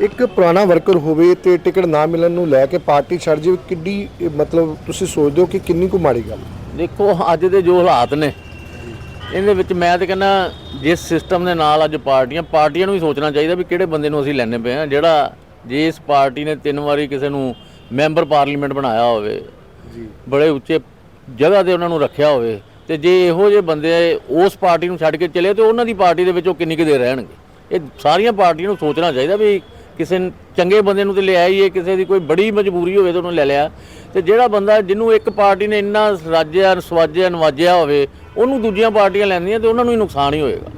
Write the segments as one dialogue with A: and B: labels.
A: ਇੱਕ ਪੁਰਾਣਾ ਵਰਕਰ ਹੋਵੇ ਤੇ ਟਿਕਟ ਨਾ ਮਿਲਣ ਨੂੰ ਲੈ ਕੇ ਪਾਰਟੀ ਛੱਡ ਜਾਵੇ ਕਿੱਡੀ ਮਤਲਬ ਤੁਸੀਂ ਸੋਚਦੇ ਹੋ ਕਿ ਕਿੰਨੀ ਕੁ ਮਾੜੀ ਗੱਲ
B: ਦੇਖੋ ਅੱਜ ਦੇ ਜੋ ਹਾਲਾਤ ਨੇ ਇਹਦੇ ਵਿੱਚ ਮੈਂ ਤਾਂ ਕਹਿੰਦਾ ਜਿਸ ਸਿਸਟਮ ਦੇ ਨਾਲ ਅੱਜ ਪਾਰਟੀਆਂ ਪਾਰਟੀਆਂ ਨੂੰ ਵੀ ਸੋਚਣਾ ਚਾਹੀਦਾ ਵੀ ਕਿਹੜੇ ਬੰਦੇ ਨੂੰ ਅਸੀਂ ਲੈਣੇ ਪਏ ਆ ਜਿਹੜਾ ਜੇ ਇਸ ਪਾਰਟੀ ਨੇ ਤਿੰਨ ਵਾਰੀ ਕਿਸੇ ਨੂੰ ਮੈਂਬਰ ਪਾਰਲੀਮੈਂਟ ਬਣਾਇਆ ਹੋਵੇ
A: ਜੀ।
B: ਬੜੇ ਉੱਚੇ ਜਗ੍ਹਾ ਤੇ ਉਹਨਾਂ ਨੂੰ ਰੱਖਿਆ ਹੋਵੇ ਤੇ ਜੇ ਇਹੋ ਜਿਹੇ ਬੰਦੇ ਉਸ ਪਾਰਟੀ ਨੂੰ ਛੱਡ ਕੇ ਚਲੇ ਤੇ ਉਹਨਾਂ ਦੀ ਪਾਰਟੀ ਦੇ ਵਿੱਚ ਉਹ ਕਿੰਨੀ ਕੁ ਦੇਰ ਰਹਿਣਗੇ? ਇਹ ਸਾਰੀਆਂ ਪਾਰਟੀਆਂ ਨੂੰ ਸੋਚਣਾ ਚਾਹੀਦਾ ਵੀ ਕਿਸੇ ਚੰਗੇ ਬੰਦੇ ਨੂੰ ਤੇ ਲਿਆ ਹੀ ਹੈ ਕਿਸੇ ਦੀ ਕੋਈ ਬੜੀ ਮਜਬੂਰੀ ਹੋਵੇ ਤਾਂ ਉਹਨੂੰ ਲੈ ਲਿਆ। ਤੇ ਜਿਹੜਾ ਬੰਦਾ ਜਿਹਨੂੰ ਇੱਕ ਪਾਰਟੀ ਨੇ ਇੰਨਾ ਰਾਜਿਆ, ਸਵਾਜਿਆ, ਨਵਾਜਿਆ ਹੋਵੇ, ਉਹਨੂੰ ਦੂਜੀਆਂ ਪਾਰਟੀਆਂ ਲੈਂਦੀਆਂ ਤੇ ਉਹਨਾਂ ਨੂੰ ਹੀ ਨੁਕਸਾਨ ਹੀ ਹੋਏਗਾ।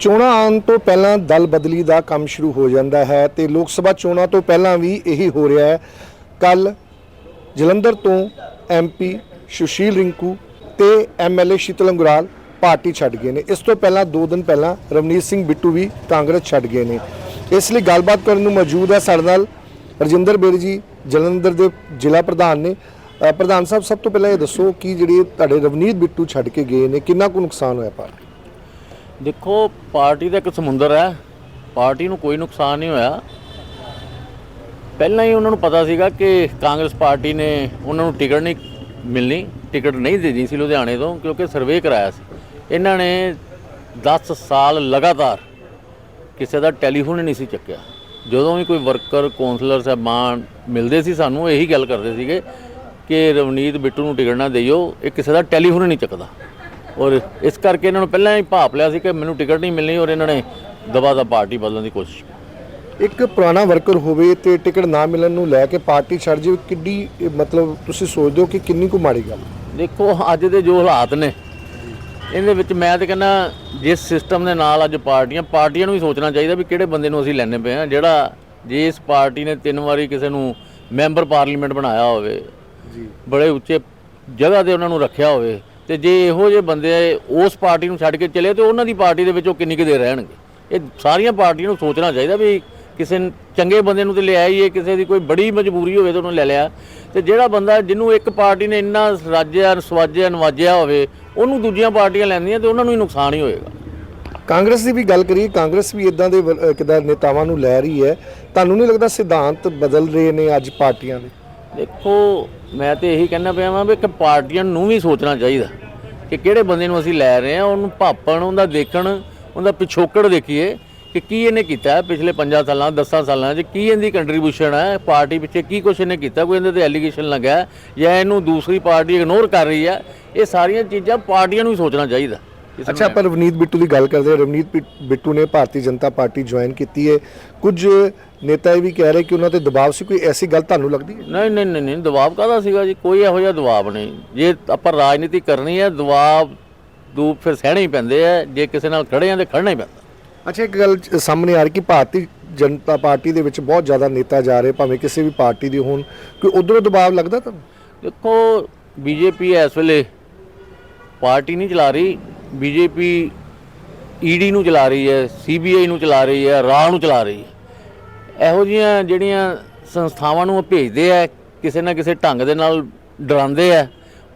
A: ਚੋਣਾਂ ਆਉਣ ਤੋਂ ਪਹਿਲਾਂ ਦਲ ਬਦਲੀ ਦਾ ਕੰਮ ਸ਼ੁਰੂ ਹੋ ਜਾਂਦਾ ਹੈ ਤੇ ਲੋਕ ਸਭਾ ਚੋਣਾਂ ਤੋਂ ਪਹਿਲਾਂ ਵੀ ਇਹੀ ਹੋ ਰਿਹਾ ਹੈ। ਕੱਲ ਜਲੰਧਰ ਤੋਂ ਐਮਪੀ ਸੁਸ਼ੀਲ ਰਿੰਕੂ ਤੇ ਐਮਐਲਏ ਸ਼ੀਤਲ ਅੰਗਰਾਲ ਪਾਰਟੀ ਛੱਡ ਗਏ ਨੇ। ਇਸ ਤੋਂ ਪਹਿਲਾਂ 2 ਦਿਨ ਪਹਿਲਾਂ, ਰਵਨੀਤ ਸਿੰਘ ਬਿੱਟੂ ਵੀ ਕਾਂਗਰਸ ਛੱਡ ਗਏ ਨੇ। ਇਸ ਲਈ ਗੱਲਬਾਤ ਕਰਨ ਨੂੰ ਮੌਜੂਦ ਹੈ ਸਾਡੇ ਨਾਲ ਰਜਿੰਦਰ ਬੇਰੀ ਜੀ, ਜਲੰਧਰ ਦੇ ਜ਼ਿਲ੍ਹਾ ਪ੍ਰਧਾਨ ਨੇ। ਪ੍ਰਧਾਨ ਸਾਹਿਬ, ਸਭ ਤੋਂ ਪਹਿਲਾਂ ਇਹ ਦੱਸੋ ਕਿ ਜਿਹੜੇ ਤੁਹਾਡੇ ਰਵਨੀਤ ਬਿੱਟੂ ਛੱਡ ਕੇ ਗਏ ਨੇ, ਕਿੰਨਾ ਕੁ ਨੁਕਸਾਨ ਹੋਇਆ ਪਾਰਟੀ?
B: ਦੇਖੋ, ਪਾਰਟੀ ਦਾ ਇੱਕ ਸਮੁੰਦਰ ਹੈ। ਪਾਰਟੀ ਨੂੰ ਕੋਈ ਨੁਕਸਾਨ ਨਹੀਂ ਹੋਇਆ। ਪਹਿਲਾਂ ਹੀ ਉਹਨਾਂ ਨੂੰ ਪਤਾ ਸੀਗਾ ਕਿ ਕਾਂਗਰਸ ਪਾਰਟੀ ਨੇ ਉਹਨਾਂ ਨੂੰ ਟਿਕਟ ਨਹੀਂ ਮਿਲਣੀ, ਟਿਕਟ ਨਹੀਂ ਦੇਣੀ ਸੀ ਲੁਧਿਆਣੇ ਤੋਂ, ਕਿਉਂਕਿ ਸਰਵੇ ਕਰਾਇਆ ਸੀ। ਇਹਨਾਂ ਨੇ 10 ਸਾਲ ਲਗਾਤਾਰ ਕਿਸੇ ਦਾ ਟੈਲੀਫੋਨ ਹੀ ਨਹੀਂ ਸੀ ਚੱਕਿਆ। ਜਦੋਂ ਵੀ ਕੋਈ ਵਰਕਰ ਕੌਂਸਲਰ ਸਾਹਿਬਾਨ ਮਿਲਦੇ ਸੀ ਸਾਨੂੰ ਇਹੀ ਗੱਲ ਕਰਦੇ ਸੀਗੇ ਕਿ ਰਵਨੀਤ ਬਿੱਟੂ ਨੂੰ ਟਿਕਟ ਨਾ ਦਿਓ ਇਹ ਕਿਸੇ ਦਾ ਟੈਲੀਫੋਨ ਹੀ ਨਹੀਂ ਚੱਕਦਾ। ਔਰ ਇਸ ਕਰਕੇ ਇਹਨਾਂ ਨੂੰ ਪਹਿਲਾਂ ਹੀ ਭਾਪ ਲਿਆ ਸੀ ਕਿ ਮੈਨੂੰ ਟਿਕਟ ਨਹੀਂ ਮਿਲਣੀ ਔਰ ਇਹਨਾਂ ਨੇ ਦਬਾ ਦਾ ਪਾਰਟੀ ਬਦਲਣ ਦੀ ਕੋਸ਼ਿਸ਼ ਕੀਤੀ।
A: ਇੱਕ ਪੁਰਾਣਾ ਵਰਕਰ ਹੋਵੇ ਤੇ ਟਿਕਟ ਨਾ ਮਿਲਣ ਨੂੰ ਲੈ ਕੇ ਪਾਰਟੀ ਛੱਡ ਜਾਵੇ ਕਿੱਡੀ ਮਤਲਬ ਤੁਸੀਂ ਸੋਚਦੇ ਹੋ ਕਿ ਕਿੰਨੀ ਕੁ ਮਾੜੀ ਗੱਲ?
B: ਦੇਖੋ ਅੱਜ ਦੇ ਜੋ ਹਾਲਾਤ ਨੇ ਇਹਦੇ ਵਿੱਚ ਮੈਂ ਤਾਂ ਕਹਿੰਦਾ ਜਿਸ ਸਿਸਟਮ ਦੇ ਨਾਲ ਅੱਜ ਪਾਰਟੀਆਂ ਪਾਰਟੀਆਂ ਨੂੰ ਵੀ ਸੋਚਣਾ ਚਾਹੀਦਾ ਵੀ ਕਿਹੜੇ ਬੰਦੇ ਨੂੰ ਅਸੀਂ ਲੈਣੇ ਪਏ ਆ ਜਿਹੜਾ ਜੇ ਇਸ ਪਾਰਟੀ ਨੇ ਤਿੰਨ ਵਾਰੀ ਕਿਸੇ ਨੂੰ ਮੈਂਬਰ ਪਾਰਲੀਮੈਂਟ ਬਣਾਇਆ ਹੋਵੇ
A: ਜੀ।
B: ਬੜੇ ਉੱਚੇ ਜਗ੍ਹਾ ਤੇ ਉਹਨਾਂ ਨੂੰ ਰੱਖਿਆ ਹੋਵੇ ਤੇ ਜੇ ਇਹੋ ਜਿਹੇ ਬੰਦੇ ਉਸ ਪਾਰਟੀ ਨੂੰ ਛੱਡ ਕੇ ਚਲੇ ਤੇ ਉਹਨਾਂ ਦੀ ਪਾਰਟੀ ਦੇ ਵਿੱਚ ਉਹ ਕਿੰਨੀ ਕੁ ਦੇਰ ਰਹਿਣਗੇ? ਇਹ ਸਾਰੀਆਂ ਪਾਰਟੀਆਂ ਨੂੰ ਸੋਚਣਾ ਚਾਹੀਦਾ ਵੀ ਕਿਸੇ ਚੰਗੇ ਬੰਦੇ ਨੂੰ ਤੇ ਲਿਆ ਹੀ ਹੈ ਕਿਸੇ ਦੀ ਕੋਈ ਬੜੀ ਮਜਬੂਰੀ ਹੋਵੇ ਤਾਂ ਉਹਨੂੰ ਲੈ ਲਿਆ ਤੇ ਜਿਹੜਾ ਬੰਦਾ ਜਿਹਨੂੰ ਇੱਕ ਪਾਰਟੀ ਨੇ ਇੰਨਾ ਰਾਜਿਆ ਸਵਾਜਿਆ ਨਵਾਜਿਆ ਹੋਵੇ ਉਹਨੂੰ ਦੂਜੀਆਂ ਪਾਰਟੀਆਂ ਲੈਂਦੀਆਂ ਤੇ ਉਹਨਾਂ ਨੂੰ ਹੀ ਨੁਕਸਾਨ ਹੀ ਹੋਏਗਾ।
A: ਕਾਂਗਰਸ ਦੀ ਵੀ ਗੱਲ ਕਰੀਏ ਕਾਂਗਰਸ ਵੀ ਇਦਾਂ ਦੇ ਕਿੱਦਾਂ ਨੇਤਾਵਾਂ ਨੂੰ ਲੈ ਰਹੀ ਹੈ। ਤੁਹਾਨੂੰ ਨਹੀਂ ਲੱਗਦਾ ਸਿਧਾਂਤ ਬਦਲ ਰਹੇ ਨੇ ਅੱਜ ਪਾਰਟੀਆਂ ਦੇ?
B: ਦੇਖੋ ਮੈਂ ਤੇ ਇਹੀ ਕਹਿਣਾ ਪਿਆ ਵਾਂ ਵੀ ਕਿ ਪਾਰਟੀਆਂ ਨੂੰ ਵੀ ਸੋਚਣਾ ਚਾਹੀਦਾ ਕਿ ਕਿਹੜੇ ਬੰਦੇ ਨੂੰ ਅਸੀਂ ਲੈ ਰਹੇ ਹਾਂ ਉਹਨੂੰ ਭਾਪਣ ਉਹਦਾ ਦੇਖਣ ਉਹਦਾ ਪਿਛੋਕੜ ਦੇਖੀਏ। ਕਿ ਕੀ ਇਹਨੇ ਕੀਤਾ ਹੈ ਪਿਛਲੇ 5 ਸਾਲਾਂ 10 ਸਾਲਾਂ 'ਚ? ਕੀ ਇਹਦੀ ਕੰਟਰੀਬਿਊਸ਼ਨ ਹੈ? ਪਾਰਟੀ ਪਿੱਛੇ ਕੀ ਕੁਛ ਇਹਨੇ ਕੀਤਾ? ਕੋਈ ਇਹਦੇ ਤੇ ਐਲੀਗੇਸ਼ਨ ਲੱਗਾ ਹੈ ਜਾਂ ਇਹਨੂੰ ਦੂਸਰੀ ਪਾਰਟੀ ਇਗਨੋਰ ਕਰ ਰਹੀ ਹੈ? ਇਹ ਸਾਰੀਆਂ ਚੀਜ਼ਾਂ ਪਾਰਟੀਆਂ ਨੂੰ ਵੀ ਸੋਚਣਾ ਚਾਹੀਦਾ।
A: ਅੱਛਾ ਪਰ ਰਵਨੀਤ ਬਿੱਟੂ ਦੀ ਗੱਲ ਕਰਦੇ ਹਾਂ। ਰਵਨੀਤ ਬਿੱਟੂ ਨੇ ਭਾਰਤੀ ਜਨਤਾ ਪਾਰਟੀ ਜੁਆਇਨ ਕੀਤੀ ਹੈ। ਕੁਝ ਨੇਤਾ ਇਹ ਵੀ ਕਹਿ ਰਹੇ ਕਿ ਉਹਨਾਂ ਤੇ ਦਬਾਅ ਸੀ। ਕੋਈ ਐਸੀ ਗੱਲ ਤੁਹਾਨੂੰ ਲੱਗਦੀ ਹੈ?
B: ਨਹੀਂ ਨਹੀਂ ਨਹੀਂ ਨਹੀਂ। ਦਬਾਅ ਕਾਹਦਾ ਸੀਗਾ ਜੀ? ਕੋਈ ਇਹੋ ਜਿਹਾ ਦਬਾਅ ਨਹੀਂ। ਜੇ ਆਪਾਂ ਰਾਜਨੀਤੀ ਕਰਨੀ ਹੈ ਦਬਾਅ ਦੂ ਫਿਰ ਸਹਿਣੇ ਹੀ ਪੈਂਦੇ ਆ। ਜੇ ਕਿਸੇ ਨਾਲ ਖੜੇ ਆ ਤੇ ਖੜਨਾ ਹੀ ਪੈਂਦਾ।
A: ਅੱਛਾ, ਇੱਕ ਗੱਲ ਸਾਹਮਣੇ ਆ ਰਹੀ ਕਿ ਭਾਰਤੀ ਜਨਤਾ ਪਾਰਟੀ ਦੇ ਵਿੱਚ ਬਹੁਤ ਜ਼ਿਆਦਾ ਨੇਤਾ ਜਾ ਰਹੇ, ਭਾਵੇਂ ਕਿਸੇ ਵੀ ਪਾਰਟੀ ਦੇ ਹੋਣ। ਕਿ ਉਧਰੋਂ ਦਬਾਅ ਲੱਗਦਾ ਤੁਹਾਨੂੰ?
B: ਦੇਖੋ, ਬੀਜੇਪੀ ਇਸ ਵੇਲੇ ਪਾਰਟੀ ਨਹੀਂ ਚਲਾ ਰਹੀ। ਬੀਜੇਪੀ ਈਡੀ ਨੂੰ ਚਲਾ ਰਹੀ ਹੈ ਸੀਬੀਆਈ ਨੂੰ ਚਲਾ ਰਹੀ ਹੈ, ਰਾਹ ਨੂੰ ਚਲਾ ਰਹੀ ਹੈ। ਇਹੋ ਜੀਆਂ ਜਿਹੜੀਆਂ ਸੰਸਥਾਵਾਂ ਨੂੰ ਉਹ ਭੇਜਦੇ ਆ, ਕਿਸੇ ਨਾ ਕਿਸੇ ਢੰਗ ਦੇ ਨਾਲ ਡਰਾਉਂਦੇ ਆ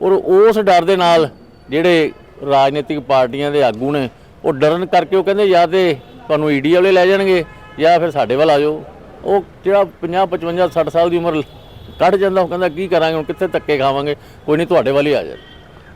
B: ਔਰ ਉਸ ਡਰ ਦੇ ਨਾਲ ਜਿਹੜੇ ਰਾਜਨੀਤਿਕ ਪਾਰਟੀਆਂ ਦੇ ਆਗੂ ਨੇ ਉਹ ਡਰਨ ਕਰਕੇ ਉਹ ਕਹਿੰਦੇ ਜਾਂ ਤੇ ਤੁਹਾਨੂੰ ਈਡੀ ਵਾਲੇ ਲੈ ਜਾਣਗੇ ਜਾਂ ਫਿਰ ਸਾਡੇ ਵੱਲ ਆ ਜਾਓ। ਉਹ ਜਿਹੜਾ 50 55 60 ਸਾਲ ਦੀ ਉਮਰ ਕੱਢ ਜਾਂਦਾ, ਉਹ ਕਹਿੰਦਾ, ਕੀ ਕਰਾਂਗੇ? ਹੁਣ ਕਿੱਥੇ ਧੱਕੇ ਖਾਵਾਂਗੇ? ਕੋਈ ਨਹੀਂ, ਤੁਹਾਡੇ ਵੱਲ ਹੀ ਆ ਜਾਓ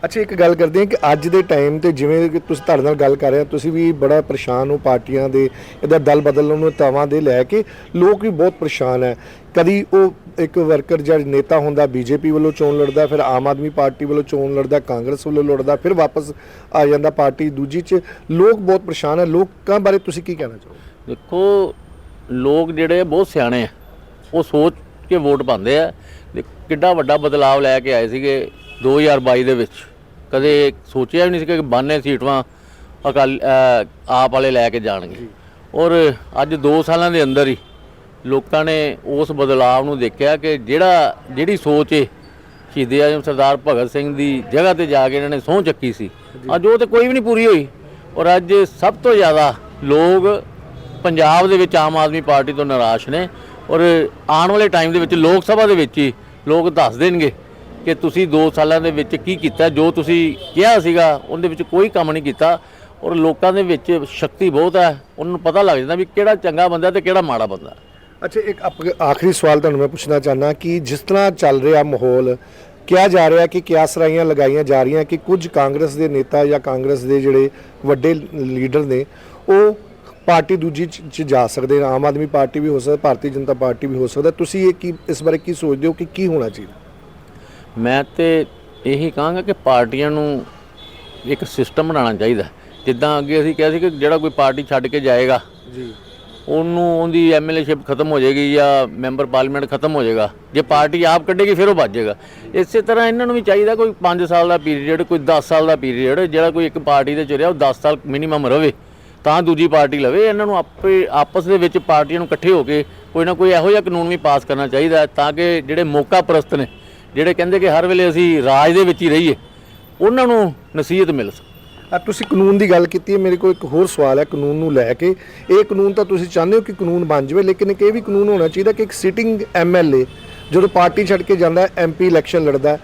A: ਅੱਛਾ, ਇੱਕ ਗੱਲ ਕਰਦੇ ਹਾਂ ਕਿ ਅੱਜ ਦੇ ਟਾਈਮ ਤੇ ਜਿਵੇਂ ਕਿ ਤੁਸੀਂ ਤੁਹਾਡੇ ਨਾਲ ਗੱਲ ਕਰ ਰਹੇ ਹੋ, ਤੁਸੀਂ ਵੀ ਬੜਾ ਪਰੇਸ਼ਾਨ ਹੋ ਪਾਰਟੀਆਂ ਦੇ, ਇਹਦਾ ਦਲ ਬਦਲ ਨੂੰ ਤਾਵਾਂ ਦੇ ਲੈ ਕੇ ਲੋਕ ਵੀ ਬਹੁਤ ਪਰੇਸ਼ਾਨ ਹੈ। ਕਦੀ ਉਹ ਇੱਕ ਵਰਕਰ ਜਾਂ ਨੇਤਾ ਹੁੰਦਾ ਬੀਜੇਪੀ ਵੱਲੋਂ ਚੋਣ ਲੜਦਾ, ਫਿਰ ਆਮ ਆਦਮੀ ਪਾਰਟੀ ਵੱਲੋਂ ਚੋਣ ਲੜਦਾ, ਕਾਂਗਰਸ ਵੱਲੋਂ ਲੜਦਾ, ਫਿਰ ਵਾਪਸ ਆ ਜਾਂਦਾ ਪਾਰਟੀ ਦੂਜੀ 'ਚ। ਲੋਕ ਬਹੁਤ ਪਰੇਸ਼ਾਨ ਹੈ। ਲੋਕਾਂ ਬਾਰੇ ਤੁਸੀਂ ਕੀ ਕਹਿਣਾ ਚਾਹੋਗੇ?
B: ਦੇਖੋ, ਲੋਕ ਜਿਹੜੇ ਬਹੁਤ ਸਿਆਣੇ ਆ। ਉਹ ਸੋਚ ਕੇ ਵੋਟ ਪਾਉਂਦੇ ਆ। ਤੇ ਕਿੱਡਾ ਵੱਡਾ ਬਦਲਾਅ ਲੈ ਕੇ ਆਏ ਸੀਗੇ 2022 ਦੇ ਵਿੱਚ। ਕਦੇ ਸੋਚਿਆ ਵੀ ਨਹੀਂ ਸੀ ਕਿ 92 ਸੀਟਾਂ ਅਕਾਲ ਆਪ ਵਾਲੇ ਲੈ ਕੇ ਜਾਣਗੇ। ਔਰ ਅੱਜ 2 ਸਾਲਾਂ ਦੇ ਅੰਦਰ ਹੀ ਲੋਕਾਂ ਨੇ ਉਸ ਬਦਲਾਅ ਨੂੰ ਦੇਖਿਆ ਕਿ ਜਿਹੜਾ ਜਿਹੜੀ ਸੋਚ ਹੈ ਸ਼ਹੀਦ ਆਜਮ ਸਰਦਾਰ ਭਗਤ ਸਿੰਘ ਦੀ ਜਗ੍ਹਾ ਤੇ ਜਾ ਕੇ ਇਹਨਾਂ ਨੇ ਸਹੁੰ ਚੱਕੀ ਸੀ। ਅੱਜ ਉਹ ਤੇ ਕੋਈ ਵੀ ਨਹੀਂ ਪੂਰੀ ਹੋਈ। ਔਰ ਅੱਜ ਸਭ ਤੋਂ ਜ਼ਿਆਦਾ ਲੋਕ ਪੰਜਾਬ ਦੇ ਵਿੱਚ ਆਮ ਆਦਮੀ ਪਾਰਟੀ ਤੋਂ ਨਿਰਾਸ਼ ਨੇ। ਔਰ ਆਉਣ ਵਾਲੇ ਟਾਈਮ ਦੇ ਵਿੱਚ ਲੋਕ ਸਭਾ ਦੇ ਵਿੱਚ ਹੀ ਲੋਕ ਦੱਸ ਦੇਣਗੇ ਕਿ ਤੁਸੀਂ 2 ਸਾਲਾਂ ਦੇ ਵਿੱਚ ਕੀ ਕੀਤਾ? ਜੋ ਤੁਸੀਂ ਕਿਹਾ ਸੀਗਾ, ਉਹਦੇ ਵਿੱਚ ਕੋਈ ਕੰਮ ਨਹੀਂ ਕੀਤਾ। ਔਰ ਲੋਕਾਂ ਦੇ ਵਿੱਚ ਸ਼ਕਤੀ ਬਹੁਤ ਹੈ। ਉਹਨਾਂ ਨੂੰ ਪਤਾ ਲੱਗ ਜਾਂਦਾ ਵੀ ਕਿਹੜਾ ਚੰਗਾ ਬੰਦਾ ਤੇ ਕਿਹੜਾ ਮਾੜਾ ਬੰਦਾ।
A: ਅੱਛਾ, ਇੱਕ ਅਪ- ਆਖਰੀ ਸਵਾਲ ਤੁਹਾਨੂੰ ਮੈਂ ਪੁੱਛਣਾ ਚਾਹਨਾ ਕਿ ਜਿਸ ਤਰ੍ਹਾਂ ਚੱਲ ਰਿਹਾ ਮਾਹੌਲ, ਕਿਹਾ ਜਾ ਰਿਹਾ ਕਿ ਕਿਆਸਰਾਈਆਂ ਲਗਾਈਆਂ ਜਾ ਰਹੀਆਂ ਕਿ ਕੁਝ ਕਾਂਗਰਸ ਦੇ ਨੇਤਾ ਜਾਂ ਕਾਂਗਰਸ ਦੇ ਜਿਹੜੇ ਵੱਡੇ ਲੀਡਰ ਨੇ, ਉਹ ਪਾਰਟੀ ਦੂਜੀ ਚ ਚ ਜਾ ਸਕਦੇ ਨੇ। ਆਮ ਆਦਮੀ ਪਾਰਟੀ ਵੀ ਹੋ ਸਕਦਾ, ਭਾਰਤੀ ਜਨਤਾ ਪਾਰਟੀ ਵੀ ਹੋ ਸਕਦਾ। ਤੁਸੀਂ ਇਹ ਕੀ, ਇਸ ਬਾਰੇ ਕੀ ਸੋਚਦੇ ਹੋ ਕਿ ਕੀ ਹੋਣਾ ਚਾਹੀਦਾ?
B: ਮੈਂ ਤੇ ਇਹੀ ਕਹਾਂਗਾ ਕਿ ਪਾਰਟੀਆਂ ਨੂੰ ਇੱਕ ਸਿਸਟਮ ਬਣਾਉਣਾ ਚਾਹੀਦਾ। ਜਿੱਦਾਂ ਅੱਗੇ ਅਸੀਂ ਕਿਹਾ ਸੀ ਕਿ ਜਿਹੜਾ ਕੋਈ ਪਾਰਟੀ ਛੱਡ ਕੇ ਜਾਏਗਾ
A: ਜੀ।
B: ਉਹਨੂੰ ਉਹਦੀ ਐਮਐਲਏਸ਼ਿਪ ਖਤਮ ਹੋ ਜਾਏਗੀ ਜਾਂ ਮੈਂਬਰ ਪਾਰਲੀਮੈਂਟ ਖਤਮ ਹੋ ਜਾਏਗਾ। ਜੇ ਪਾਰਟੀ ਆਪ ਕੱਢੇਗੀ ਫਿਰ ਉਹ ਭੱਜ ਜਾਏਗਾ। ਇਸੇ ਤਰ੍ਹਾਂ ਇਹਨਾਂ ਨੂੰ ਵੀ ਚਾਹੀਦਾ ਕੋਈ 5 ਸਾਲ ਦਾ ਪੀਰੀਅਡ ਕੋਈ 10 ਸਾਲ ਦਾ ਪੀਰੀਅਡ ਜਿਹੜਾ ਕੋਈ ਇੱਕ ਪਾਰਟੀ ਦੇ ਚ ਰਿਹਾ ਉਹ 10 ਸਾਲ ਮਿਨੀਮਮ ਰਵੇ। ਤਾਂ ਦੂਜੀ ਪਾਰਟੀ ਲਵੇ। ਇਹਨਾਂ ਨੂੰ ਆਪੇ ਆਪਸ ਦੇ ਵਿੱਚ ਪਾਰਟੀਆਂ ਨੂੰ ਇਕੱਠੇ ਹੋ ਕੇ ਕੋਈ ਨਾ ਕੋਈ ਇਹੋ ਜਿਹਾ ਕਾਨੂੰਨ ਵੀ ਪਾਸ ਕਰਨਾ ਚਾਹੀਦਾ ਤਾਂ ਕਿ ਜਿਹੜੇ ਮੌਕਾ ਪ੍ਰਸਤ ਨੇ ਜਿਹੜੇ ਕਹਿੰਦੇ ਕਿ ਹਰ ਵੇਲੇ ਅਸੀਂ ਰਾਜ ਦੇ ਵਿੱਚ ਹੀ ਰਹੀਏ ਉਹਨਾਂ ਨੂੰ ਨਸੀਹਤ ਮਿਲ ਸਕੇ।
A: ਆ ਤੁਸੀਂ ਕਾਨੂੰਨ ਦੀ ਗੱਲ ਕੀਤੀ ਹੈ ਮੇਰੇ ਕੋਲ ਇੱਕ ਹੋਰ ਸਵਾਲ ਹੈ ਕਾਨੂੰਨ ਨੂੰ ਲੈ ਕੇ। ਇਹ ਕਾਨੂੰਨ ਤਾਂ ਤੁਸੀਂ ਚਾਹੁੰਦੇ ਹੋ ਕਿ ਕਾਨੂੰਨ ਬਣ ਜਾਵੇ ਲੇਕਿਨ ਇੱਕ ਇਹ ਵੀ ਕਾਨੂੰਨ ਹੋਣਾ ਚਾਹੀਦਾ ਕਿ ਇੱਕ ਸਿਟਿੰਗ ਐਮਐਲਏ ਜਦੋਂ ਪਾਰਟੀ ਛੱਡ ਕੇ ਜਾਂਦਾ ਹੈ ਐਮਪੀ ਇਲੈਕਸ਼ਨ ਲੜਦਾ ਹੈ,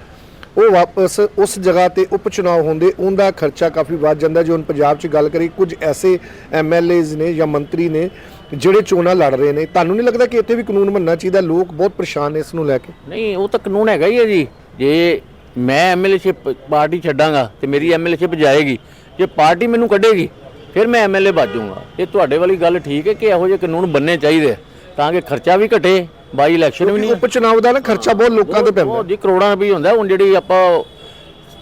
A: ਉਹ ਵਾਪਸ ਉਸ ਜਗ੍ਹਾ ਤੇ ਉਪ ਚੁਣਾਵ ਹੁੰਦੇ, ਉਹਦਾ ਖਰਚਾ ਕਾਫੀ ਵੱਧ ਜਾਂਦਾ। ਜੇ ਹੁਣ ਪੰਜਾਬ 'ਚ ਗੱਲ ਕਰੀ ਕੁਝ ਐਸੇ ਐਮਐਲਏਜ਼ ਨੇ ਜਾਂ ਮੰਤਰੀ ਨੇ ਜਿਹੜੇ ਚੋਣਾਂ ਲੜ ਰਹੇ ਨੇ, ਤੁਹਾਨੂੰ ਨਹੀਂ ਲੱਗਦਾ ਕਿ ਇੱਥੇ ਵੀ ਕਾਨੂੰਨ ਬਣਨਾ ਚਾਹੀਦਾ? ਲੋਕ ਬਹੁਤ ਪਰੇਸ਼ਾਨ ਨੇ ਇਸ ਨੂੰ ਲੈ ਕੇ।
B: ਨਹੀਂ, ਉਹ ਤਾਂ ਕਾਨੂੰਨ ਹੈਗਾ ਹੀ ਹੈ ਜੀ। ਜੇ ਮੈਂ ਐਮਐਲਏਸ਼ਿਪ ਪਾਰਟੀ ਛੱਡਾਂਗਾ ਤੇ ਮੇਰੀ ਐਮਐਲਏਸ਼ਿਪ ਜਾਏਗੀ, ਜੇ ਪਾਰਟੀ ਮੈਨੂੰ ਕੱਢੇਗੀ, ਫਿਰ ਮੈਂ ਐਮਐਲਏ ਬਾਜੂਗਾ ਇਹ ਤੁਹਾਡੇ ਵਾਲੀ ਗੱਲ ਠੀਕ ਹੈ ਕਿ ਇਹੋ ਜਿਹੇ ਕਾਨੂੰਨ ਬੰਨੇ ਚਾਹੀਦੇ ਤਾਂ ਕਿ ਖਰਚਾ ਵੀ ਘਟੇ ਬਾਈ ਇਲੈਕਸ਼ਨ ਵੀ ਨਹੀਂ
A: ਉਪ ਚੁਣਾਵ ਦਾ ਨਾ ਖਰਚਾ ਬਹੁਤ ਲੋਕਾਂ ਤੇ ਪੈਂਦਾ।
B: ਉਹ ਜੀ ਕਰੋੜਾਂ ਰੁਪਏ ਹੁੰਦਾ। ਹੁਣ ਜਿਹੜੀ ਆਪਾਂ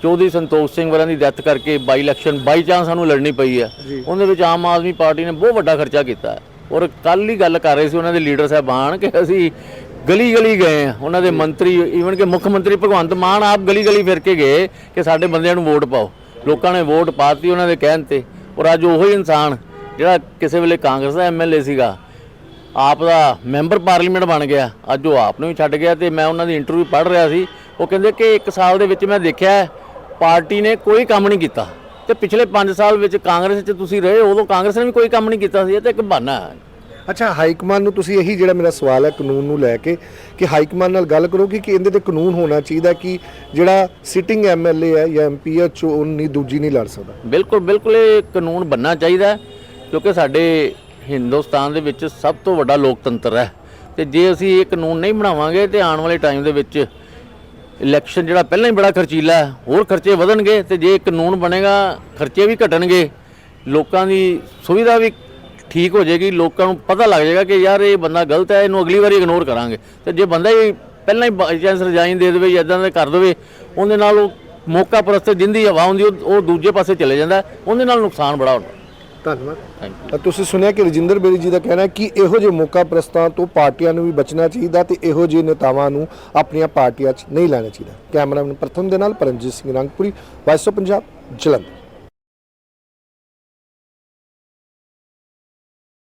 B: ਚੌਧਰੀ ਸੰਤੋਖ ਸਿੰਘ ਵਰਾਂ ਦੀ ਡੈਥ ਕਰਕੇ ਬਾਈ ਇਲੈਕਸ਼ਨ ਬਾਈ ਚਾਂਸ ਸਾਨੂੰ ਲੜਨੀ ਪਈ ਹੈ ਉਹਦੇ ਵਿੱਚ ਆਮ ਆਦਮੀ ਪਾਰਟੀ ਨੇ ਬਹੁਤ ਵੱਡਾ ਖਰਚਾ ਕੀਤਾ। ਹੈ। ਔਰ ਕੱਲ ਹੀ ਗੱਲ ਕਰ ਰਹੇ ਸੀ ਉਹਨਾਂ ਦੇ ਲੀਡਰ ਸਾਹਿਬਾਨ ਕਿ ਅਸੀਂ ਗਲੀ ਗਲੀ ਗਏ ਆ। ਉਹਨਾਂ ਦੇ ਮੰਤਰੀ ਈਵਨ ਕਿ ਮੁੱਖ ਮੰਤਰੀ ਭਗਵੰਤ ਮਾਨ ਆਪ ਗਲੀ ਗਲੀ ਫਿਰ ਕੇ ਗਏ ਕਿ ਸਾਡੇ ਬੰਦਿਆਂ ਨੂੰ ਵੋਟ ਪਾਓ। ਲੋਕਾਂ ਨੇ ਵੋਟ ਪਾਤੀ ਉਹਨਾਂ ਦੇ ਕਹਿਣ ਤੇ। ਔਰ ਅੱਜ ਉਹੀ ਇਨਸਾਨ ਜਿਹੜਾ ਕਿਸੇ ਵੇਲੇ ਕਾਂਗਰਸ ਦਾ ਐਮਐਲਏ ਸੀਗਾ ਆਪ ਦਾ ਮੈਂਬਰ ਪਾਰਲੀਮੈਂਟ ਬਣ ਗਿਆ। ਅੱਜ ਉਹ ਆਪ ਨੂੰ ਵੀ ਛੱਡ ਗਿਆ ਤੇ ਮੈਂ ਉਹਨਾਂ ਦੀ ਇੰਟਰਵਿਊ ਪੜ੍ਹ ਰਿਹਾ ਸੀ। ਉਹ ਕਹਿੰਦੇ ਕਿ 1 ਸਾਲ ਦੇ ਵਿੱਚ ਮੈਂ ਦੇਖਿਆ ਪਾਰਟੀ ਨੇ ਕੋਈ ਕੰਮ ਨਹੀਂ ਕੀਤਾ। ਤੇ ਪਿਛਲੇ 5 ਸਾਲ ਵਿੱਚ ਕਾਂਗਰਸ ਵਿੱਚ ਤੁਸੀਂ ਰਹੇ ਉਦੋਂ ਕਾਂਗਰਸ ਨੇ ਵੀ ਕੋਈ ਕੰਮ ਨਹੀਂ ਕੀਤਾ ਸੀ ਇਹ ਤਾਂ ਇੱਕ ਬਹਾਨਾ ਹੈ।
A: ਅੱਛਾ ਹਾਈ ਕਮਾਂਡ ਨੂੰ ਤੁਸੀਂ ਇਹੀ ਜਿਹੜਾ ਮੇਰਾ ਸਵਾਲ ਹੈ ਕਾਨੂੰਨ ਨੂੰ ਲੈ ਕੇ ਕਿ ਹਾਈ ਕਮਾਂਡ ਨਾਲ ਗੱਲ ਕਰੋ ਕਿ ਇਹਦੇ ਤੇ ਕਾਨੂੰਨ ਹੋਣਾ ਚਾਹੀਦਾ ਕਿ ਜਿਹੜਾ ਸਿਟਿੰਗ ਐਮਐਲਏ ਹੈ ਜਾਂ ਐਮਪੀ ਹੈ ਚੋਣ ਨਹੀਂ ਦੂਜੀ ਨਹੀਂ ਲੜ ਸਕਦਾ।
B: ਬਿਲਕੁਲ ਬਿਲਕੁਲ ਇਹ ਕਾਨੂੰਨ ਬੰਨਣਾ ਚਾਹੀਦਾ ਕਿਉਂਕਿ ਸਾਡੇ ਹਿੰਦੁਸਤਾਨ ਦੇ ਵਿੱਚ ਸਭ ਤੋਂ ਵੱਡਾ ਲੋਕਤੰਤਰ ਹੈ। ਤੇ ਜੇ ਅਸੀਂ ਇਹ ਕਾਨੂੰਨ ਨਹੀਂ ਬਣਾਵਾਂਗੇ ਤੇ ਆਉਣ ਵਾਲੇ ਟਾਈਮ ਦੇ ਵਿੱਚ ਇਲੈਕਸ਼ਨ ਜਿਹੜਾ ਪਹਿਲਾਂ ਹੀ ਬੜਾ ਖਰਚੀਲਾ ਹੈ, ਹੋਰ ਖਰਚੇ ਵਧਣਗੇ ਤੇ ਜੇ ਕਾਨੂੰਨ ਬਣੇਗਾ, ਖਰਚੇ ਵੀ ਘਟਣਗੇ, ਲੋਕਾਂ ਦੀ ਸੁਵਿਧਾ ਵੀ ਠੀਕ ਹੋ ਜਾਏਗੀ, ਲੋਕਾਂ ਨੂੰ ਪਤਾ ਲੱਗ ਜਾਏਗਾ ਕਿ ਯਾਰ ਇਹ ਬੰਦਾ ਗਲਤ ਹੈ, ਇਹਨੂੰ ਅਗਲੀ ਵਾਰੀ ਇਗਨੋਰ ਕਰਾਂਗੇ। ਤੇ ਜੇ ਬੰਦਾ ਹੀ ਪਹਿਲਾਂ ਹੀ ਬਾਈ ਚਾਂਸ ਰਜਾਈਨ ਦੇ ਦੇਵੇ ਜਾਂ ਇਦਾਂ ਦੇ ਕਰ ਦੇਵੇ, ਉਹਦੇ ਨਾਲ ਉਹ ਮੌਕਾ ਪ੍ਰਸਤ ਜਿੰਦੀ ਹਵਾ ਹੁੰਦੀ ਉਹ ਉਹ ਦੂਜੇ ਪਾਸੇ ਚਲੇ ਜਾਂਦਾ, ਉਹਦੇ ਨਾਲ ਨੁਕਸਾਨ ਬੜਾ ਹੁੰਦਾ।
A: ਧੰਨਵਾਦ।
B: ਥੈਂਕ ਯੂ
A: ਅ, ਤੁਸੀਂ ਸੁਣਿਆ ਕਿ ਰਜਿੰਦਰ ਬੇਰੀ ਜੀ ਦਾ ਕਹਿਣਾ ਹੈ ਕਿ ਇਹੋ ਜਿਹੇ ਮੌਕਾ ਪ੍ਰਸਤਾਂ ਤੋਂ ਪਾਰਟੀਆਂ ਨੂੰ ਵੀ ਬਚਣਾ ਚਾਹੀਦਾ ਤੇ ਇਹੋ ਜਿਹੇ ਨੇਤਾਵਾਂ ਨੂੰ ਆਪਣੀਆਂ ਪਾਰਟੀਆਂ 'ਚ ਨਹੀਂ ਲੈਣਾ ਚਾਹੀਦਾ। ਕੈਮਰਾਮੈਨ ਪ੍ਰਥਮ ਦੇ ਨਾਲ ਪਰਮਜੀਤ ਸਿੰਘ ਰੰਗਪੁਰੀ ਵਾਇਸ ਆਫ ਪੰਜਾਬ ਜਲੰਧਰ।